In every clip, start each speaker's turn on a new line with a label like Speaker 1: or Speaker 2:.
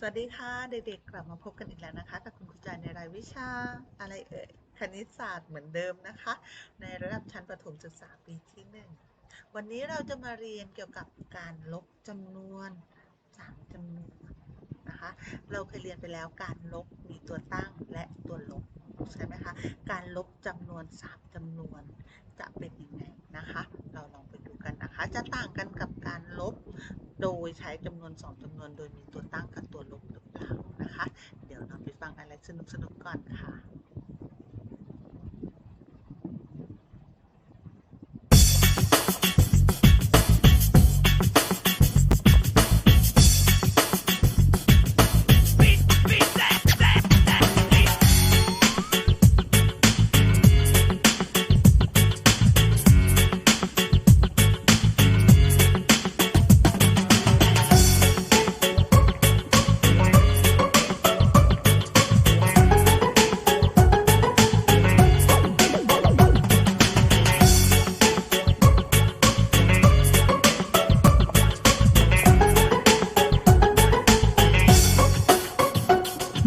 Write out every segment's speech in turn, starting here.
Speaker 1: สวัสดีค่ะเด็กๆ กลับมาพบกันอีกแล้วนะคะ กับคุณครูจายในรายวิชาอะไรเอ่ยคณิตศาสตร์เหมือนเดิมนะคะ ในระดับชั้นประถมศึกษาปีที่หนึ่งวันนี้เราจะมาเรียนเกี่ยวกับการลบจำนวนสามจำนวนนะคะ เราเคยเรียนไปแล้วการลบมีตัวตั้งและตัวลบใช่ไหมคะการลบจำนวนสามจำนวนจะเป็นยังไงนะคะ เราลองไปดูกันนะคะ จะต่างกันกับการลบ โดยใช้จำนวน 2จำนวนโดยมีตัวตั้งกับตัวลบหรือเปล่านะคะ เดี๋ยวเราไปฟังอะไรสนุกๆก่อนค่ะ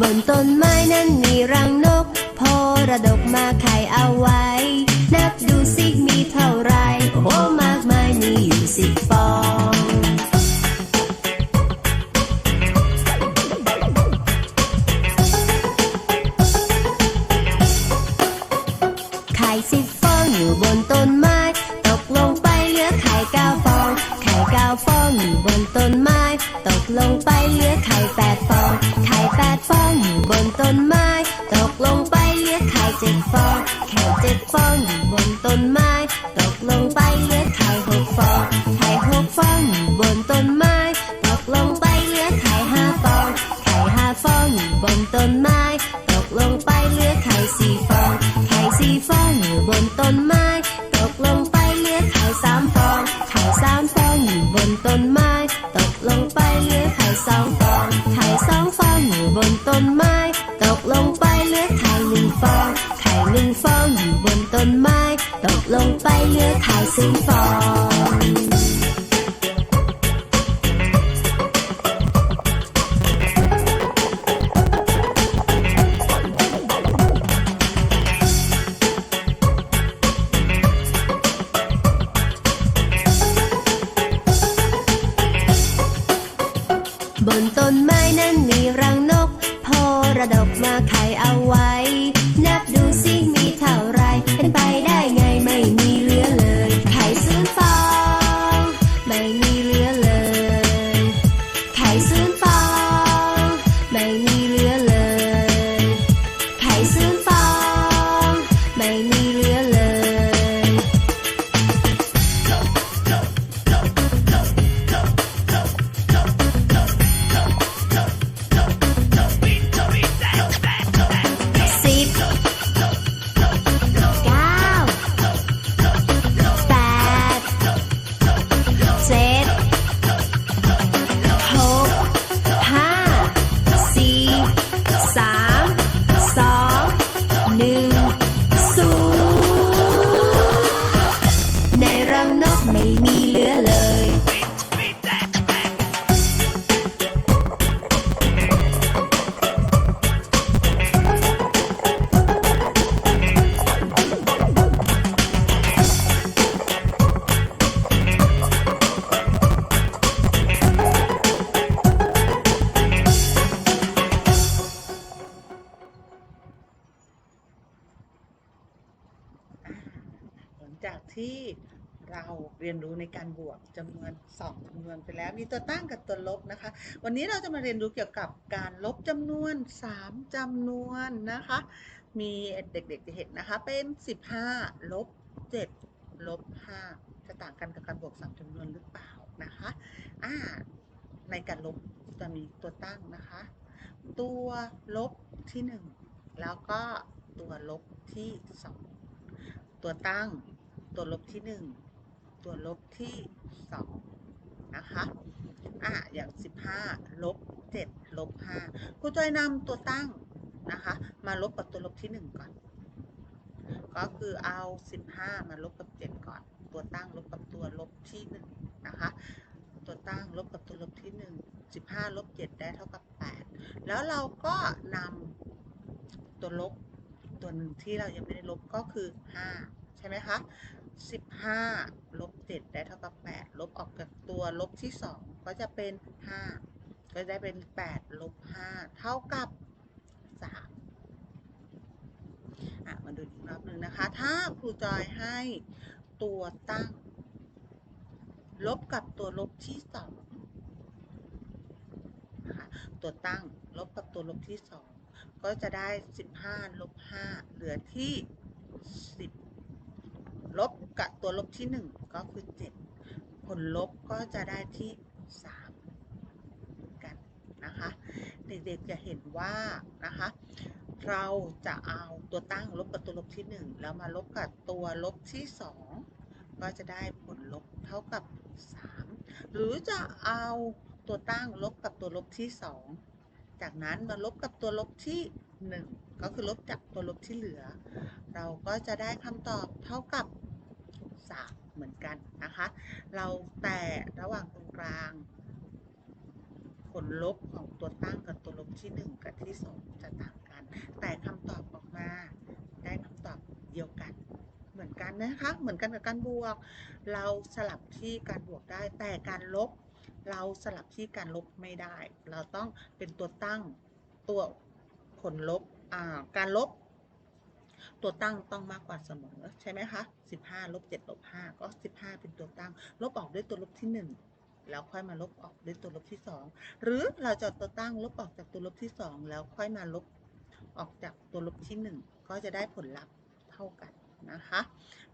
Speaker 2: บนต้นไม้นั้นมีรังนกโพระดกมาไข่เอาไว้ นับดูสิมีเท่าไร โอ้มากมายมีอยู่สิบฟองไข่สิบฟองอยู่บนต้นไม้ ตกลงไปเหลือไข่เก้าฟอง เก้าฟองอยู่บนต้นไม้ ตกลงไปเหลือไข่แปดฟอง ไข่แปดฟองอยู่บนต้นไม้ ตกลงไปเหลือไข่เจ็ดฟอง ไข่เจ็ดฟองอยู่บนต้นไม้ ตกลงไปเหลือไข่หกฟอง ไข่หกฟองอยู่บนต้นไม้ กลงไเรา
Speaker 1: เรียนรู้ในการบวกจำนวนสองจำนวนไปแล้ว มีตัวตั้งกับตัวลบนะคะ วันนี้เราจะมาเรียนรู้เกี่ยวกับการลบจำนวนสามจำนวนนะคะ มีเด็กๆจะเห็นนะคะ เป็น 15ลบ7ลบ5จะต่างกันกับการบวกสามจำนวนหรือเปล่านะคะอ่าในการลบจะมีตัวตั้งนะคะ ตัวลบที่หนึ่งแล้วก็ตัวลบที่สองตัวตั้งตัวลบที่หนึ่ง ตัวลบที่สองนะคะอะอย่างสิบห้าลบเจ็ดลบห้าครูจอยนำตัวตั้งนะคะ มาลบกับตัวลบที่หนึ่งก่อน ก็คือเอาสิบห้ามาลบกับเจ็ดก่อน ตัวตั้งลบกับตัวลบที่หนึ่งนะคะ ตัวตั้งลบกับตัวลบที่หนึ่งสิบห้าลบเจ็ดได้เท่ากับแปดแล้วเราก็นำตัวลบตัวหนึ่งที่เรายังไม่ได้ลบก็คือ 5 ใช่ไหมคะ 15ลบ7ได้เท่ากับ 8 ลบออกจากตัวลบที่ 2 ก็จะเป็น 5 ก็ได้เป็น 8 ลบ 5 เท่ากับ 3 อะ มาดูอีกรอบหนึ่งนะคะ ถ้าครูจอยให้ตัวตั้ง ลบกับตัวลบที่สองนะคะตัวตั้งลบกับตัวลบที่สองก็จะได้ 15 ลบ 5 เหลือที่ 10 ลบกับตัวลบที่ 1 ก็คือ 7 ผลลบก็จะได้ที่ 3 กันนะคะ เด็กๆจะเห็นว่านะคะ เราจะเอาตัวตั้งลบกับตัวลบที่ 1 แล้วมาลบกับตัวลบที่ 2 ก็จะได้ผลลบเท่ากับ 3 หรือจะเอาตัวตั้งลบกับตัวลบที่ 2 จากนั้นมาลบกับตัวลบที่ 1 ก็คือลบจากตัวลบที่เหลือ เราก็จะได้คำตอบเท่ากับ 3 เหมือนกันนะคะ เราแต่ระหว่างตรงกลางผลลบของตัวตั้งกับตัวลบที่ 1 กับที่ 2 จะต่างกัน แต่คำตอบออกมาได้คำตอบเดียวกัน เหมือนกันนะคะ เหมือนกันกับการบวก เราสลับที่การบวกได้ แต่การลบ เราสลับที่การลบไม่ได้ เราต้องเป็นตัวตั้งตัวผลลบการลบ ตัวตั้งต้องมากกว่าเสมอใช่ไหมคะ15ลบ7ลบ5ก็ 15 เป็นตัวตั้ง ลบออกด้วยตัวลบที่ 1 แล้วค่อยมาลบออกด้วยตัวลบที่ 2 หรือเราจะตัวตั้งลบออกจากตัวลบที่ 2 แล้วค่อยมาลบออกจากตัวลบที่ 1 ก็จะได้ผลลัพธ์เท่ากันนะคะ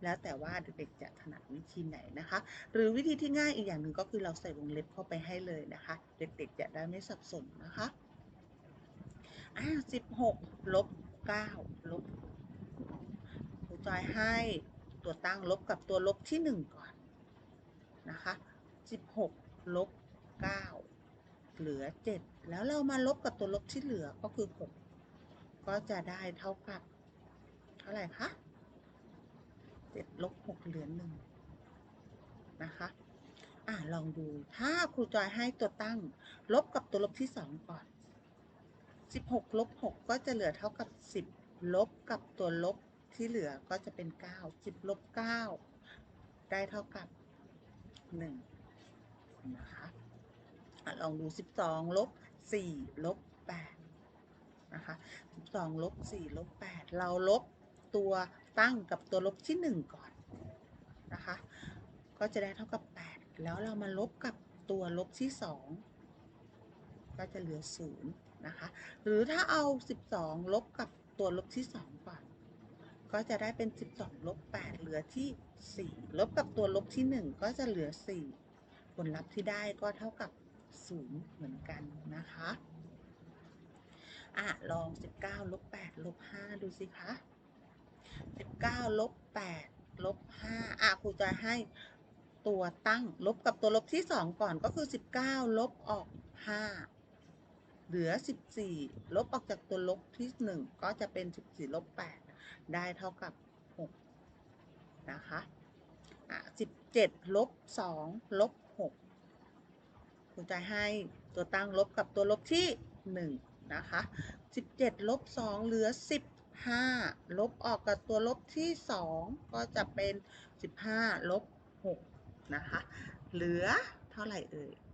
Speaker 1: แล้วแต่ว่าเด็กๆจะถนัดวิธีไหนนะคะ หรือวิธีที่ง่ายอีกอย่างหนึ่งก็คือเราใส่วงเล็บเข้าไปให้เลยนะคะ เด็กๆจะได้ไม่สับสนนะคะอ่า16ลบ9ลบครู จอยให้ตัวตั้งลบกับตัวลบที่ 1 ก่อนนะคะ16ลบ9เหลือ 7 แล้วเรามาลบกับตัวลบที่เหลือก็คือ 6 ก็จะได้เท่ากับ เท่าไหร่คะ7ลบ6เหลือ1นะคะอ่าลองดูถ้าครูจอยให้ตัวตั้ง ลบกับตัวลบที่ 2 ก่อน 16ลบ6ก็จะเหลือเท่ากับ 10 ลบกับตัวลบ ที่เหลือก็จะเป็น9 10ลบ9ได้เท่ากับ1นะคะอะลองดู12ลบ4ลบ8นะคะ12ลบ4ลบ8เราลบตัวตั้งกับตัวลบที่1ก่อนนะคะ ก็จะได้เท่ากับ8แล้วเรามาลบกับตัวลบที่2ก็จะเหลือ0นะคะ หรือถ้าเอา12ลบกับตัวลบที่2ก่อน ก็จะได้เป็น 12ลบ8เหลือที่ 4 ลบกับตัวลบที่ 1 ก็จะเหลือ 4 ผลลัพธ์ที่ได้ก็เท่ากับ 0 เหมือนกันนะคะอะลอง 19ลบ8ลบ5ดูสิคะ19ลบ8ลบ5อะครูจะให้ตัวตั้งลบกับตัวลบที่ 2 ก่อนก็คือ 19 ลบออก 5 เหลือ 14 ลบออกจากตัวลบที่ 1 ก็จะเป็น 14ลบ8 ได้เท่ากับ 6 นะคะอะ17ลบ2ลบ6ครูจะให้ตัวตั้งลบกับตัวลบที่ 1 นะคะ 17ลบ2เหลือ 15 ลบออกกับตัวลบที่ 2 ก็จะเป็น 15ลบ6นะคะ เหลือเท่าไหร่เอ่ย9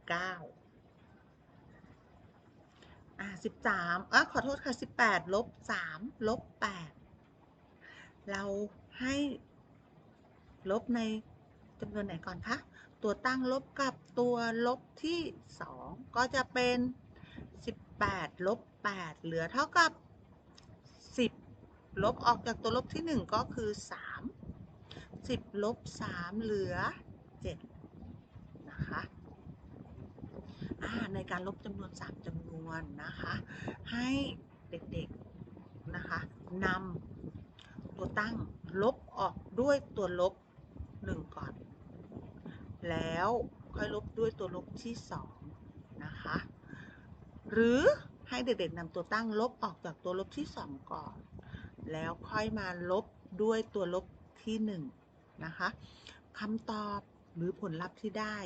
Speaker 1: อ่า13อะขอโทษค่ะ18ลบ3ลบ8 เราให้ลบในจำนวนไหนก่อนคะ ตัวตั้งลบกับตัวลบที่ 2 ก็จะเป็น 18 ลบ 8 เหลือเท่ากับ 10 ลบออกจากตัวลบที่ 1 ก็คือ 3 10 ลบ 3 เหลือ 7 นะคะในการลบจำนวน 3จำนวนนะคะ ให้เด็กๆนะคะนำ ตัวตั้ง ลบออกด้วยตัวลบ 1 ก่อน แล้วค่อยลบด้วยตัวลบที่ 2 นะคะ หรือให้เด็กๆนำตัวตั้งลบออกจากตัวลบที่ 2 ก่อน แล้วค่อยมาลบด้วยตัวลบที่ 1 นะคะคำตอบหรือผลลัพธ์ที่ได้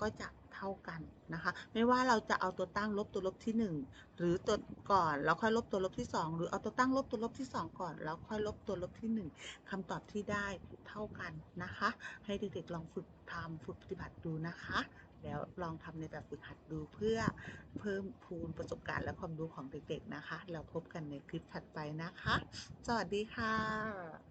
Speaker 1: ก็จะ เท่ากันนะคะ ไม่ว่าเราจะเอาตัวตั้งลบตัวลบที่หนึ่งหรือตัวก่อนแล้วค่อยลบตัวลบที่สองหรือเอาตัวตั้งลบตัวลบที่สองก่อน แล้วค่อยลบตัวลบที่หนึ่งคำตอบที่ได้เท่ากันนะคะ ให้เด็กๆลองฝึกทำฝึกปฏิบัติดูนะคะ แล้วลองทำในแบบฝึกหัดดูเพื่อเพิ่มพูนประสบการณ์และความรู้ของเด็กๆนะคะแล้วพบกันในคลิปถัดไปนะคะ สวัสดีค่ะ